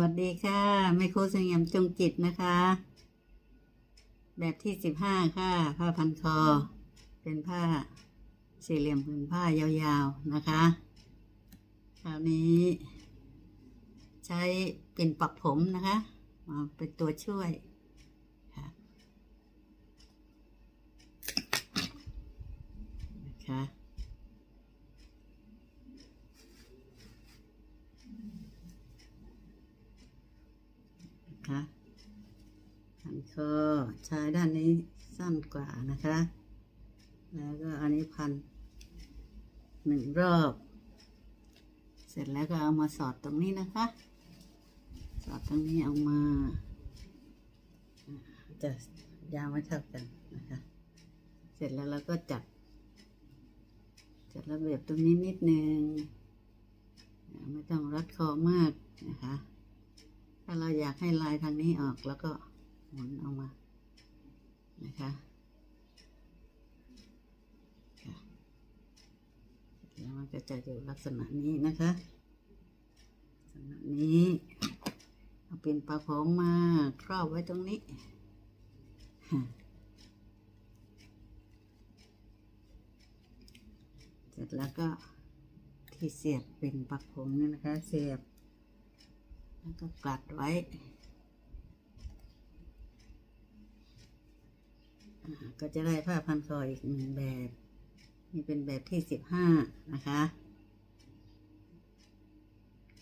วัสดีค่ะแม่ครสยามจงจิตนะคะ แบบที่สิบห้าค่ะ ผ้าพันคอ เป็นผ้าสี่เหลี่ยมผืนผ้ายาวๆนะคะ คราวนี้ ใช้เป็นปักผมนะคะมาเป็นตัวช่วยค่ะนะคะ นะคะพันคอชายด้านนี้สั้นกว่านะคะ แล้วก็อันนี้พันหนึ่งรอบ เสร็จแล้วก็เอามาสอดตรงนี้นะคะ สอดตรงนี้เอามาจะยาวไม่เท่ากันนะคะ เสร็จแล้วเราก็จัด จัดระเบียบตรงนี้นิดนึงอ่าไม่ต้องรัดคอมากนะคะาเราอยากให้ลายทางนี้ออกแล้วก็หมุนออกมา นะคะแล้วมันก็จะอยู่ลักษณะนี้นะคะลักษณะนี้เอาเป็นปลาผมมาครอบไว้ตรงนี้เสร็จแล้วก็ที่เสียบเป็นปักผมนี่นะคะ เสียบ แล้วก็กลัดไว้ก็จะได้ผ้าพันคออีกหนึ่งแบบ นี่เป็นแบบที่สิบห้านะคะ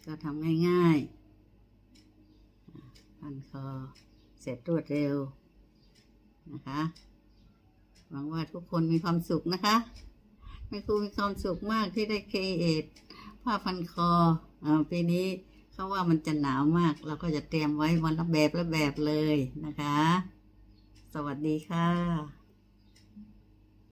ก็ทำง่ายๆ พันคอเสร็จรวดเร็วนะคะหวังว่าทุกคนมีความสุขนะคะแม่ครูมีความสุขมากที่ได้เคเอทผ้าพันคออปีนี้ เขาว่ามันจะหนาวมาก เราก็จะเตรียมไว้วันละแบบละแบบเลยนะคะ สวัสดีค่ะ